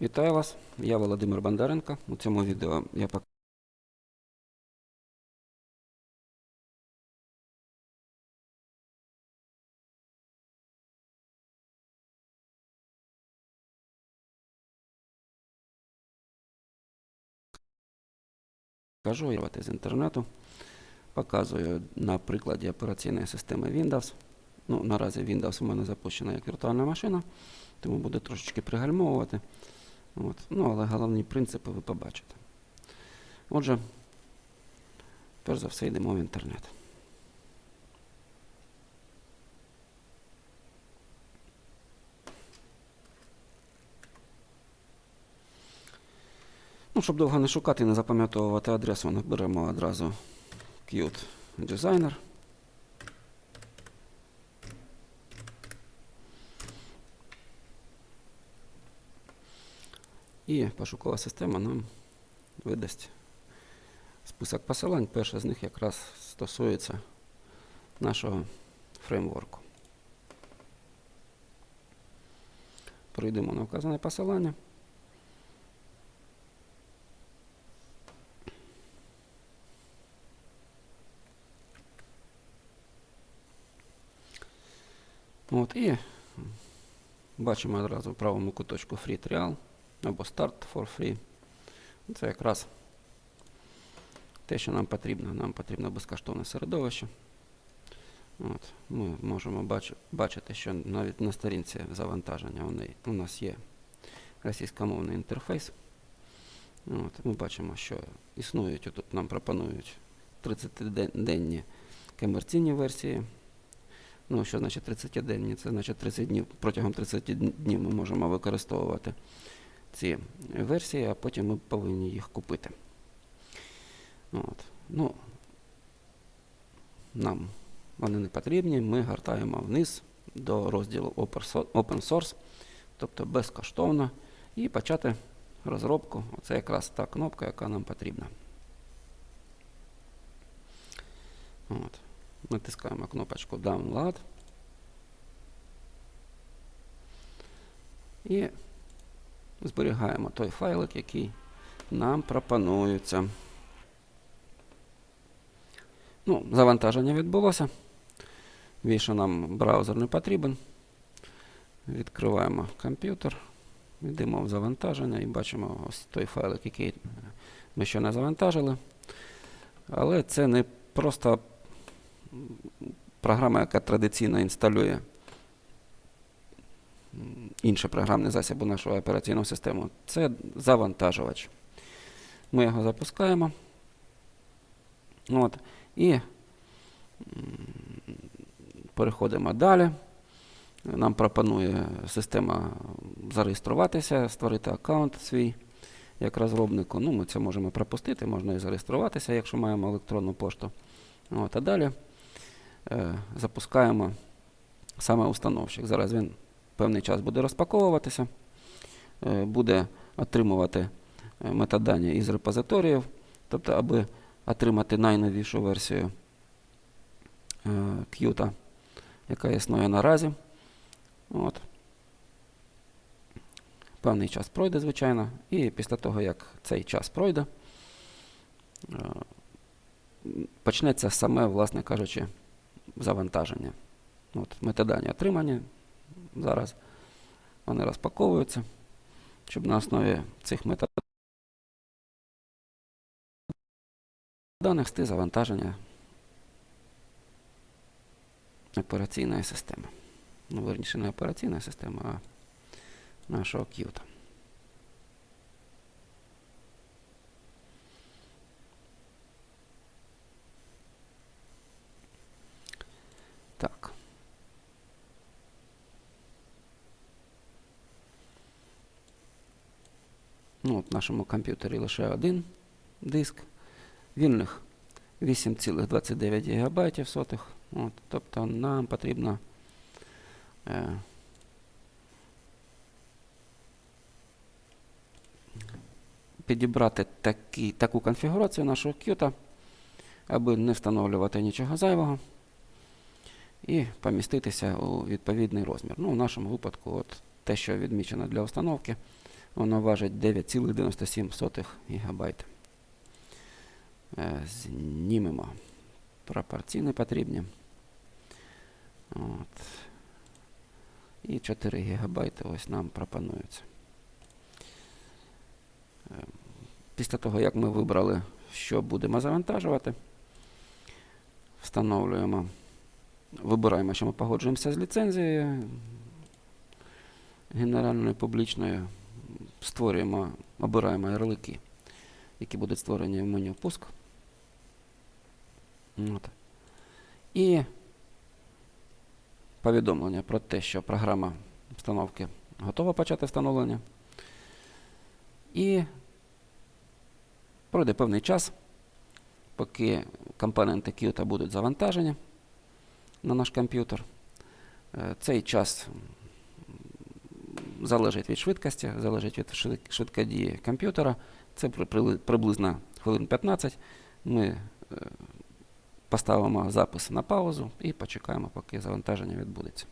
Вітаю вас, я Володимир Бондаренко. У цьому відео я пок- покажу з інтернету. Показую на прикладі операційної системи Windows. Ну, наразі Windows у мене запущена як віртуальна машина, тому буде трошечки пригальмовувати. От. Ну, але головні принципи ви побачите. Отже, перш за все йдемо в інтернет. Ну, щоб довго не шукати і не запам'ятовувати адресу, наберемо одразу Qt Designer. І пошукова система нам видасть список посилань. Перше з них якраз стосується нашого фреймворку. Пройдемо на вказане посилання. От, і бачимо одразу в правому куточку Free Trial або Start for Free. Це якраз те, що нам потрібно. Нам потрібно безкоштовне середовище. От, ми можемо бач, бачити, що навіть на сторінці завантаження у, нас є російськомовний інтерфейс. От, ми бачимо, що існують, тут нам пропонують 30-денні комерційні версії. Ну, що значить 30 денні? Це значить 30 днів. Протягом 30 днів ми можемо використовувати ці версії, а потім ми повинні їх купити. От. Ну, нам вони не потрібні. Ми гортаємо вниз до розділу Open Source, тобто безкоштовно, і почати розробку. Оце якраз та кнопка, яка нам потрібна. От. Натискаємо кнопочку Download. І зберігаємо той файлик, який нам пропонується. Ну, Завантаження відбулося. Більше нам браузер не потрібен. Відкриваємо комп'ютер, йдемо в завантаження і бачимо ось той файлик, який ми ще не завантажили. Але це не просто програма, яка традиційно інсталює інший програмний засіб у нашу операційну систему. Це завантажувач. Ми його запускаємо. От, І переходимо далі. Нам пропонує система зареєструватися, створити аккаунт свій як розробнику. Ну, Ми це можемо пропустити, можна і зареєструватися, якщо маємо електронну пошту. От, А далі е, запускаємо саме установщик. Зараз він певний час буде розпаковуватися, е, буде отримувати е, метадані із репозиторіїв, тобто, аби отримати найновішу версію е, Qt, яка існує наразі. От. Певний час пройде, звичайно, і після того, як цей час пройде, почнеться саме, власне кажучи, завантаження. От, Метадані отримані. Зараз вони розпаковуються, щоб на основі цих метаданих сти завантаження операційної системи. Ну, верніше, не операційної системи, а нашого Qt. Так. Ну, от в нашому комп'ютері лише один диск. Вільних 8,29 ГБ сотих. От, тобто нам потрібно е, підібрати такі, таку конфігурацію нашого Qt, аби не встановлювати нічого зайвого. і поміститися у відповідний розмір. Ну, В нашому випадку, от те, що відмічено для установки, Воно важить 9,97 ГБ. Е, Знімемо. Пропорційні потрібні. От. І 4 ГБ ось нам пропонується. Е, Після того, як ми вибрали, що будемо завантажувати, встановлюємо, вибираємо, що ми погоджуємося з ліцензією генеральною публічною, створюємо, обираємо ярлики, які будуть створені в меню пуск. От. І повідомлення про те, що програма встановки готова почати встановлення. І пройде певний час, поки компоненти Qt будуть завантажені на наш комп'ютер. Е, Цей час залежить від швидкості, залежить від швид- швидкодії комп'ютера. Це приблизно хвилин 15. Ми е, поставимо запис на паузу і почекаємо, поки завантаження відбудеться.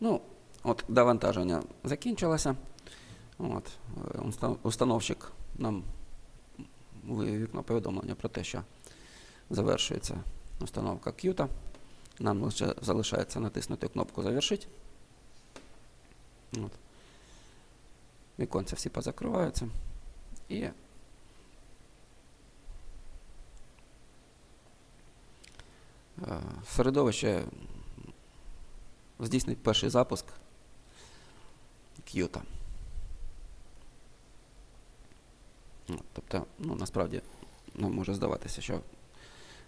Ну, от довантаження закінчилося. От, е, установщик нам вивів вікно повідомлення про те, що завершується установка Qt. Нам лише залишається натиснути кнопку Завершить. От. Віконця всі позакриваються. І е, середовище здійснить перший запуск Qt. Ну, Тобто, ну, насправді, нам може здаватися, що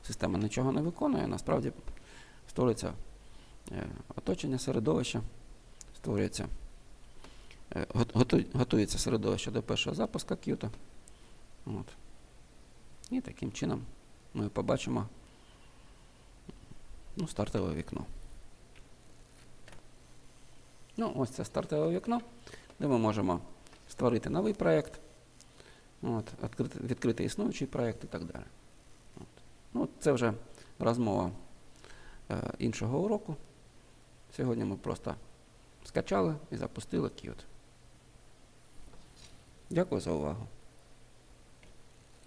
система нічого не виконує, насправді створюється е, оточення середовища, створюється, е, гот- готу- готується середовище до першого запуску Qt. От. І таким чином ми побачимо ну, стартове вікно. Ну, ось це стартове вікно, де ми можемо створити новий проєкт, відкрити існуючий проєкт і так далі. От. Ну, це вже розмова е, іншого уроку. Сьогодні ми просто скачали і запустили Qt. Дякую за увагу.